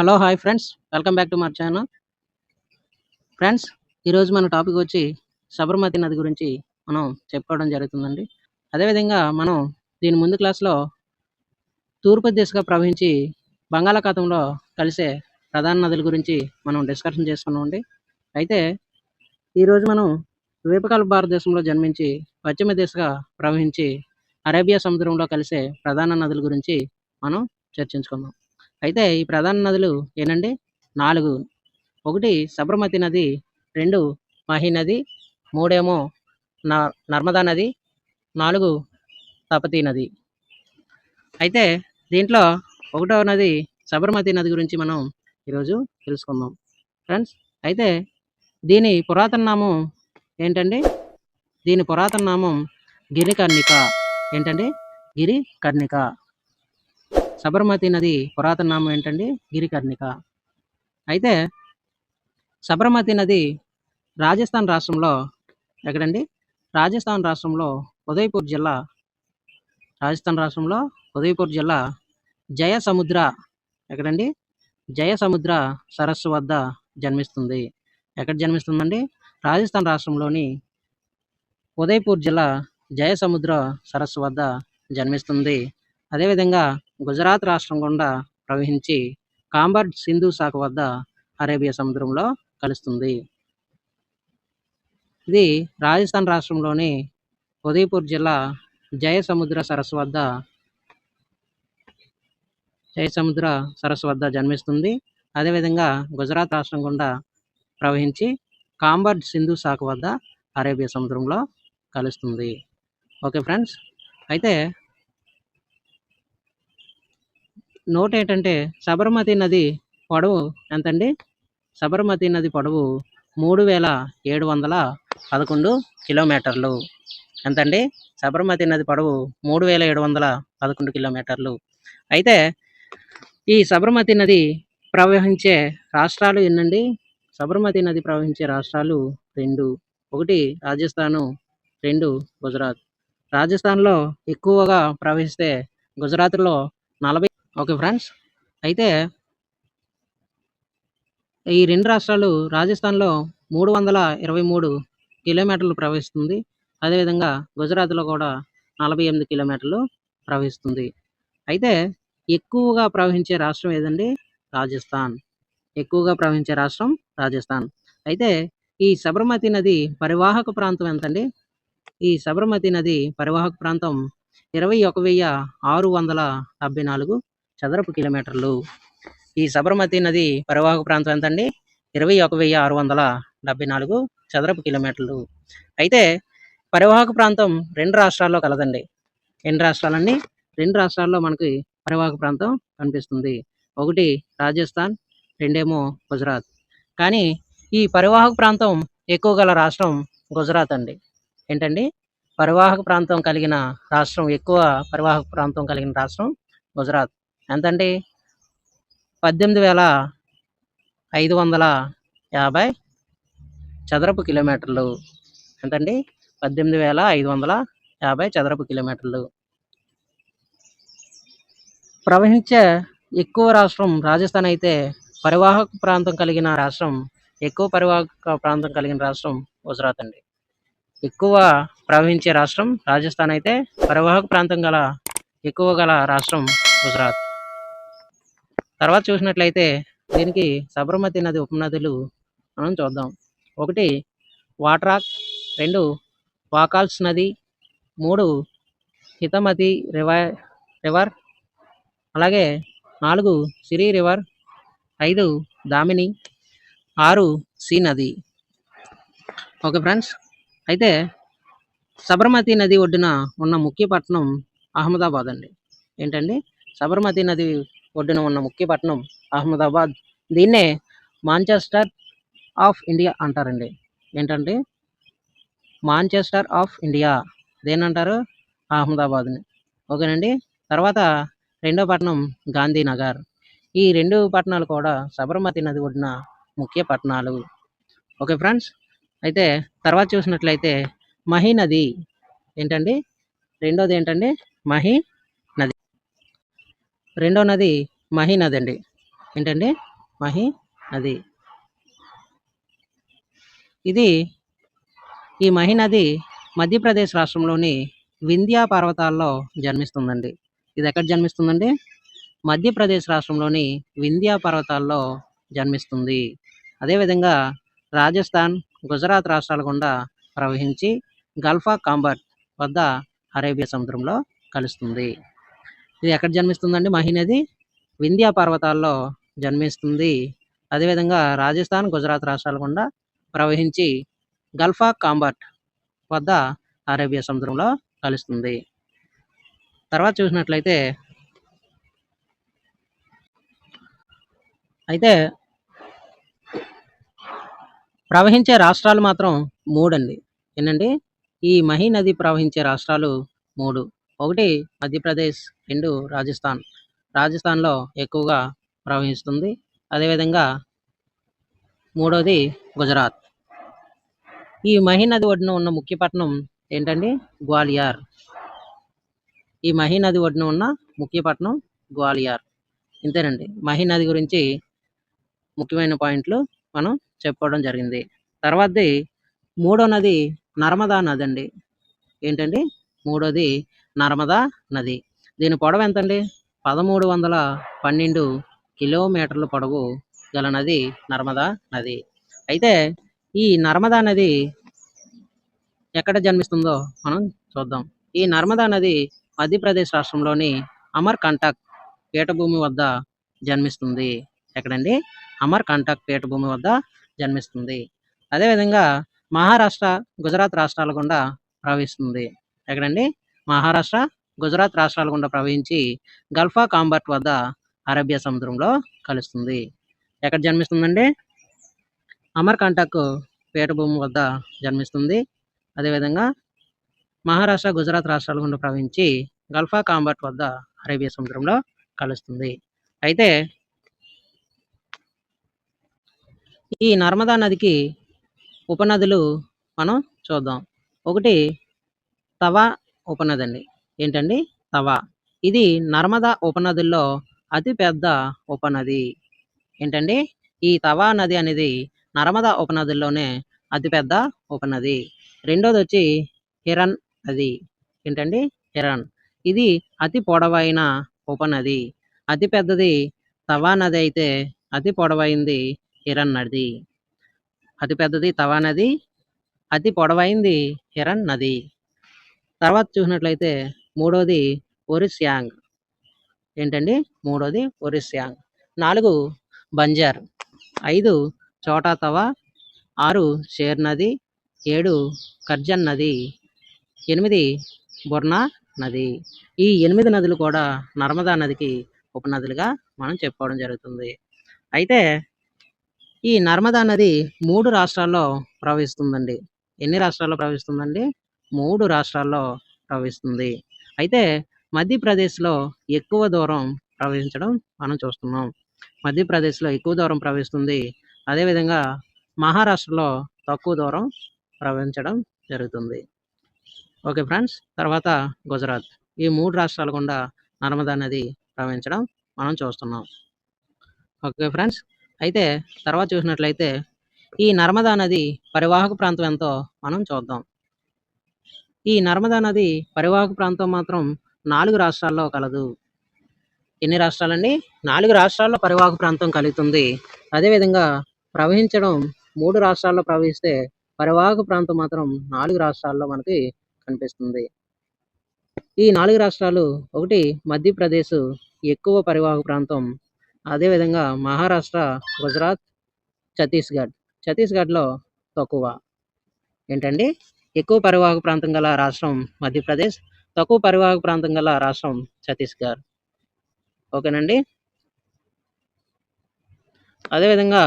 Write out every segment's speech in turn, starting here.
Hello hi friends. Welcome back to my channel. Friends ఈరోజు మన topic వచ్చి సబర్మతి నది గురించి మనం చెప్పుకోవడం జరుగుతుందండి. అదేవిధంగా మనం దీని ముందు క్లాస్లో తూర్పు దిశగా ప్రవహించి బంగాళాఖాతంలో కలిసే ప్రధాన నదుల గురించి మనం డిస్కషన్ చేసుకున్నామండి. అయితే ఈరోజు మనం ద్వీపకాల భారతదేశంలో జన్మించి పశ్చిమ దిశగా ప్రవహించి అరేబియా సముద్రంలో కలిసే ప్రధాన నదుల గురించి మనం చర్చించుకుందాం. అయితే ఈ ప్రధాన నదులు ఏనండి? నాలుగు. ఒకటి సబర్మతి నది రెండు మహి నది మూడేమో న- నర్మదా నది నాలుగు తపతి నది. అయితే దీంట్లో ఒకటో నది సబర్మతి నది గురించి మనం ఈరోజు తెలుసుకుందాం. ఫ్రెండ్స్ అయితే దీని పురాతన నామం ఏంటండి? దీని పురాతన నామం గిరికర్ణిక. ఏంటండి? గిరి కర్ణిక సబర్మతి నది పురాతన నామం ఏంటండి? గిరికర్ణిక. అయితే సబర్మతి నది రాజస్థాన్ రాష్ట్రంలో ఎక్కడండి? రాజస్థాన్ రాష్ట్రంలో ఉదయపూర్ జిల్లా రాజస్థాన్ రాష్ట్రంలో ఉదయపూర్ జిల్లా జయ సముద్ర ఎక్కడండి? జయ సముద్ర సరస్సు వద్ద జన్మిస్తుంది. ఎక్కడ జన్మిస్తుందండి? రాజస్థాన్ రాష్ట్రంలోని ఉదయపూర్ జిల్లా జయ సముద్ర సరస్సు వద్ద జన్మిస్తుంది. అదేవిధంగా గుజరాత్ రాష్ట్రం గుండా ప్రవహించి కాంబర్డ్ సింధు శాఖ వద్ద అరేబియా సముద్రంలో కలుస్తుంది. ఇది రాజస్థాన్ రాష్ట్రంలోని ఉదయపూర్ జిల్లా జయ సముద్ర సరస్సు వద్ద జయ సముద్ర సరస్సు వద్ద జన్మిస్తుంది. అదేవిధంగా గుజరాత్ రాష్ట్రం గుండా ప్రవహించి కాంబర్డ్ సింధు శాఖ వద్ద అరేబియా సముద్రంలో కలుస్తుంది. ఓకే ఫ్రెండ్స్ అయితే నోట్ ఏంటంటే సబర్మతి నది పొడవు ఎంతండి? సబర్మతి నది పొడవు మూడు వేల ఏడు వందల పదకొండు కిలోమీటర్లు. ఎంతండి? సబర్మతి నది పొడవు మూడు వేల ఏడు వందల పదకొండు కిలోమీటర్లు. అయితే ఈ సబర్మతి నది ప్రవహించే రాష్ట్రాలు ఎన్నండి? సబర్మతి నది ప్రవహించే రాష్ట్రాలు రెండు. ఒకటి రాజస్థాను రెండు గుజరాత్. రాజస్థాన్లో ఎక్కువగా ప్రవహిస్తే గుజరాత్లో నలభై ఓకే ఫ్రెండ్స్ అయితే ఈ రెండు రాష్ట్రాలు రాజస్థాన్లో మూడు వందల ఇరవై మూడు కిలోమీటర్లు ప్రవహిస్తుంది. అదేవిధంగా గుజరాత్లో కూడా నలభై ఎనిమిది కిలోమీటర్లు ప్రవహిస్తుంది. అయితే ఎక్కువగా ప్రవహించే రాష్ట్రం ఏదండి? రాజస్థాన్. ఎక్కువగా ప్రవహించే రాష్ట్రం రాజస్థాన్. అయితే ఈ సబర్మతి నది పరివాహక ప్రాంతం ఎంతండి? ఈ సబర్మతి నది పరివాహక ప్రాంతం ఇరవై ఒక వెయ్యి ఆరు వందల డెబ్బై నాలుగు చదరపు కిలోమీటర్లు. ఈ సబర్మతి నది పరివాహక ప్రాంతం ఎంతండి? ఇరవై ఒక వెయ్యి ఆరు వందల డెబ్బై నాలుగు చదరపు కిలోమీటర్లు. అయితే పరివాహక ప్రాంతం రెండు రాష్ట్రాల్లో కలదండి. ఎన్ని రాష్ట్రాలండి? రెండు రాష్ట్రాల్లో మనకి పరివాహక ప్రాంతం కనిపిస్తుంది. ఒకటి రాజస్థాన్ రెండేమో గుజరాత్. కానీ ఈ పరివాహక ప్రాంతం ఎక్కువ గల రాష్ట్రం గుజరాత్ అండి. ఏంటండి? పరివాహక ప్రాంతం కలిగిన రాష్ట్రం ఎక్కువ పరివాహక ప్రాంతం కలిగిన రాష్ట్రం గుజరాత్. ఎంతండి? పద్దెనిమిది వేల ఐదు వందల యాభై చదరపు కిలోమీటర్లు. ఎంతండి? పద్దెనిమిది వేల ఐదు వందల యాభై చదరపు కిలోమీటర్లు. ప్రవహించే ఎక్కువ రాష్ట్రం రాజస్థాన్ అయితే పరివాహక ప్రాంతం కలిగిన రాష్ట్రం ఎక్కువ పరివాహక ప్రాంతం కలిగిన రాష్ట్రం గుజరాత్ అండి. ఎక్కువ ప్రవహించే రాష్ట్రం రాజస్థాన్ అయితే పరివాహక ప్రాంతం గల ఎక్కువ గల రాష్ట్రం గుజరాత్. తర్వాత చూసినట్లయితే దీనికి సబర్మతి నది ఉపనదులు మనం చూద్దాం. ఒకటి వాట్రాక్ రెండు వాకాల్స్ నది మూడు హితమతి రివర్ రివర్ అలాగే నాలుగు సిరి రివర్ ఐదు దామిని ఆరు సి నది. ఓకే ఫ్రెండ్స్ అయితే సబర్మతి నది ఒడ్డున ఉన్న ముఖ్య పట్టణం అహ్మదాబాద్ అండి. ఏంటండి? సబర్మతి నది ఒడ్డున ఉన్న ముఖ్య పట్టణం అహ్మదాబాద్. దీన్నే మాంచెస్టర్ ఆఫ్ ఇండియా అంటారండి. ఏంటంటే మాంచెస్టర్ ఆఫ్ ఇండియా. దేనంటారు అహ్మదాబాద్ని. ఓకేనండి? తర్వాత రెండో పట్టణం గాంధీనగర్. ఈ రెండు పట్టణాలు కూడా సబర్మతి నది ఒడ్డున ముఖ్య పట్టణాలు. Okay friends? అయితే తర్వాత చూసినట్లయితే మహి నది. ఏంటండి? రెండోది ఏంటండి? మహి రెండో నది మహి నది అండి. ఏంటండి? మహి నది. ఇది ఈ మహి నది మధ్యప్రదేశ్ రాష్ట్రంలోని వింధ్యా పర్వతాల్లో జన్మిస్తుందండి. ఇది ఎక్కడ జన్మిస్తుందండి? మధ్యప్రదేశ్ రాష్ట్రంలోని వింధ్యా పర్వతాల్లో జన్మిస్తుంది. అదేవిధంగా రాజస్థాన్ గుజరాత్ రాష్ట్రాల గుండా ప్రవహించి గల్ఫా కాంబర్ట్ వద్ద అరేబియా సముద్రంలో కలుస్తుంది. ఇది ఎక్కడ జన్మిస్తుందండి? మహి నది వింధ్యా పర్వతాల్లో జన్మిస్తుంది. అదేవిధంగా రాజస్థాన్ గుజరాత్ రాష్ట్రాల గుండా ప్రవహించి గల్ఫా కాంబర్ట్ వద్ద అరేబియా సముద్రంలో కలుస్తుంది. తర్వాత చూసినట్లయితే అయితే ప్రవహించే రాష్ట్రాలు మాత్రం మూడండి. ఏంటండి? ఈ మహి నది ప్రవహించే రాష్ట్రాలు మూడు. ఒకటి మధ్యప్రదేశ్ రెండు రాజస్థాన్. రాజస్థాన్లో ఎక్కువగా ప్రవహిస్తుంది. అదేవిధంగా మూడోది గుజరాత్. ఈ మహి నది ఒడ్డున ఉన్న ముఖ్య పట్టణం ఏంటండి? గ్వాలియార్. ఈ మహి నది ఒడ్డున ఉన్న ముఖ్య పట్టణం గ్వాలియార్. ఇంతేనండి. మహి నది గురించి ముఖ్యమైన పాయింట్లు మనం చెప్పుకోవడం జరిగింది. తర్వాతది మూడో నది నర్మదా నది అండి ఏంటండి? మూడోది నర్మదా నది. దీని పొడవు ఎంతండి? పదమూడు వందల పన్నెండు కిలోమీటర్ల పొడవు గల నది నర్మదా నది. అయితే ఈ నర్మదా నది ఎక్కడ జన్మిస్తుందో మనం చూద్దాం. ఈ నర్మదా నది మధ్యప్రదేశ్ రాష్ట్రంలోని అమర్ కంటక్ పీఠభూమి వద్ద జన్మిస్తుంది. ఎక్కడండి? అమర్ కంటక్ పీఠభూమి వద్ద జన్మిస్తుంది. అదేవిధంగా మహారాష్ట్ర గుజరాత్ రాష్ట్రాల గుండా ప్రవహిస్తుంది. ఎక్కడండి? మహారాష్ట్ర గుజరాత్ రాష్ట్రాల గుండా ప్రవహించి గల్ఫా కాంబర్ట్ వద్ద అరేబియా సముద్రంలో కలుస్తుంది. ఎక్కడ జన్మిస్తుందండి? అమర్కంటక్ పీఠభూమి వద్ద జన్మిస్తుంది. అదేవిధంగా మహారాష్ట్ర గుజరాత్ రాష్ట్రాల గుండా ప్రవహించి గల్ఫా కాంబర్ట్ వద్ద అరేబియా సముద్రంలో కలుస్తుంది. అయితే ఈ నర్మదా నదికి ఉపనదులు మనం చూద్దాం. ఒకటి తవా ఉపనది అండి ఏంటండి? తవా. ఇది నర్మదా ఉపనదుల్లో అతి పెద్ద ఉపనది. ఏంటండి? ఈ తవా నది అనేది నర్మదా ఉపనదుల్లోనే అతిపెద్ద ఉపనది. రెండోది వచ్చి హిరణ్ నది. ఏంటండి? హిరణ్. ఇది అతి పొడవైన ఉపనది. అతి పెద్దది తవా నది అయితే అతి పొడవైంది హిరణ్ నది. అతి పెద్దది తవా నది అతి పొడవైంది హిరణ్ నది. తర్వాత చూసినట్లయితే మూడోది ఒరిస్యాంగ్. ఏంటండి? మూడోది ఒరిస్యాంగ్. నాలుగు బంజార్. ఐదు చోటా తవా. ఆరు షేర్ నది. ఏడు కర్జన్ నది. ఎనిమిది బుర్నా నది. ఈ ఎనిమిది నదులు కూడా నర్మదా నదికి ఉపనదులుగా మనం చెప్పుకోవడం జరుగుతుంది. అయితే ఈ నర్మదా నది మూడు రాష్ట్రాల్లో ప్రవహిస్తుందండి. ఎన్ని రాష్ట్రాల్లో ప్రవహిస్తుందండి? మూడు రాష్ట్రాల్లో ప్రవహిస్తుంది. అయితే మధ్యప్రదేశ్లో ఎక్కువ దూరం ప్రవహించడం మనం చూస్తున్నాం. మధ్యప్రదేశ్లో ఎక్కువ దూరం ప్రవహిస్తుంది. అదేవిధంగా మహారాష్ట్రలో తక్కువ దూరం ప్రవహించడం జరుగుతుంది. ఓకే ఫ్రెండ్స్ తర్వాత గుజరాత్. ఈ మూడు రాష్ట్రాలు గుండా నర్మదా నది ప్రవహించడం మనం చూస్తున్నాం. ఓకే ఫ్రెండ్స్ అయితే తర్వాత చూసినట్లయితే ఈ నర్మదా నది పరివాహక ప్రాంతం ఎంతో మనం చూద్దాం. ఈ నర్మదా నది పరివాహక ప్రాంతం మాత్రం నాలుగు రాష్ట్రాల్లో కలదు. ఎన్ని రాష్ట్రాలండి? నాలుగు రాష్ట్రాల్లో పరివాహక ప్రాంతం కలుగుతుంది. అదేవిధంగా ప్రవహించడం మూడు రాష్ట్రాల్లో ప్రవహిస్తే పరివాహక ప్రాంతం మాత్రం నాలుగు రాష్ట్రాల్లో మనకి కనిపిస్తుంది. ఈ నాలుగు రాష్ట్రాలు ఒకటి మధ్యప్రదేశ్ ఎక్కువ పరివాహక ప్రాంతం. అదేవిధంగా మహారాష్ట్ర గుజరాత్ ఛత్తీస్గఢ్. ఛత్తీస్గఢ్లో తక్కువ. ఏంటండి? ఎక్కువ పరివాహక ప్రాంతం గల రాష్ట్రం మధ్యప్రదేశ్ తక్కువ పరివాహక ప్రాంతం గల రాష్ట్రం ఛత్తీస్గఢ్. ఓకేనండి? అదేవిధంగా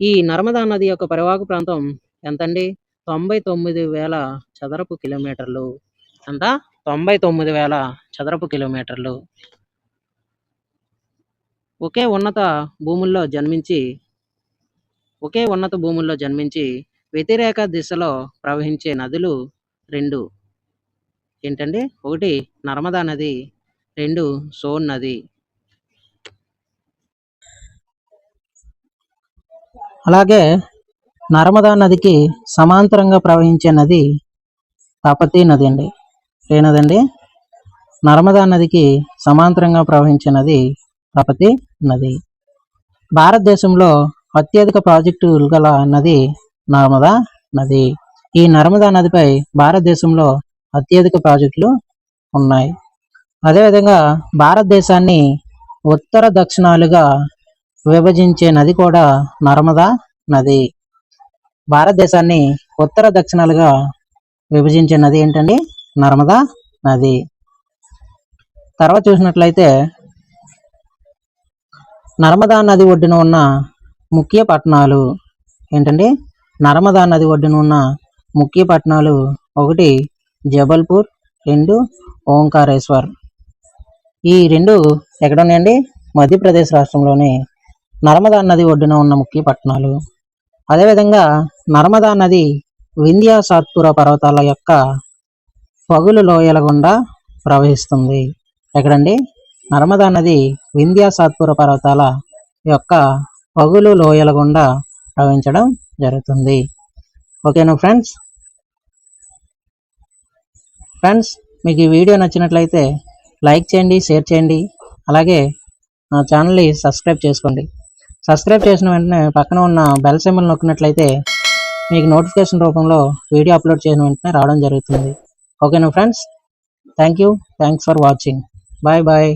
ఈ నర్మదా నది యొక్క పరివాహక ప్రాంతం ఎంతండి? తొంభై తొమ్మిది వేల చదరపు కిలోమీటర్లు. ఎంత తొంభై తొమ్మిది వేల చదరపు కిలోమీటర్లు. ఒకే ఉన్నత భూముల్లో జన్మించి ఒకే ఉన్నత భూముల్లో జన్మించి వ్యతిరేక దిశలో ప్రవహించే నదులు రెండు. ఏంటండి? ఒకటి నర్మదా నది రెండు సోన్ నది. అలాగే నర్మదా నదికి సమాంతరంగా ప్రవహించే నది తాపతి నది అండి. ఏ నది అండి నర్మదా నదికి సమాంతరంగా ప్రవహించే నది తపతి నది. భారతదేశంలో అత్యధిక ప్రాజెక్టులు గల నది నర్మదా నది. ఈ నర్మదా నదిపై భారతదేశంలో అత్యధిక ప్రాజెక్టులు ఉన్నాయి. అదేవిధంగా భారతదేశాన్ని ఉత్తర దక్షిణాలుగా విభజించే నది కూడా నర్మదా నది. భారతదేశాన్ని ఉత్తర దక్షిణాలుగా విభజించే నది ఏంటండి? నర్మదా నది. తర్వాత చూసినట్లయితే నర్మదా నది ఒడ్డున ఉన్న ముఖ్య పట్టణాలు ఏంటండి? నర్మదా నది ఒడ్డున ఉన్న ముఖ్య పట్టణాలు ఒకటి జబల్పూర్ రెండు ఓంకారేశ్వర్. ఈ రెండు ఎక్కడ ఉన్నాయండి మధ్యప్రదేశ్ రాష్ట్రంలోని. నర్మదా నది ఒడ్డున ఉన్న ముఖ్య పట్టణాలు అదేవిధంగా నర్మదా నది వింధ్యా సాత్పుర పర్వతాల యొక్క పగులు లోయల గుండా ప్రవహిస్తుంది. ఎక్కడండి? నర్మదా నది వింధ్యా సాత్పుర పర్వతాల యొక్క పగులు లోయల గుండా ప్రవహించడం జరుగుతుంది. ఓకేనా ఫ్రెండ్స్ ఫ్రెండ్స్ మీకు ఈ వీడియో నచ్చినట్లయితే లైక్ చేయండి షేర్ చేయండి. అలాగే నా ఛానల్ని సబ్స్క్రైబ్ చేసుకోండి. సబ్స్క్రైబ్ చేసిన వెంటనే పక్కన ఉన్న బెల్ సింబల్ నొక్కినట్లయితే మీకు నోటిఫికేషన్ రూపంలో వీడియో అప్లోడ్ చేసిన వెంటనే రావడం జరుగుతుంది. ఓకేనా friends thank you thanks for watching bye bye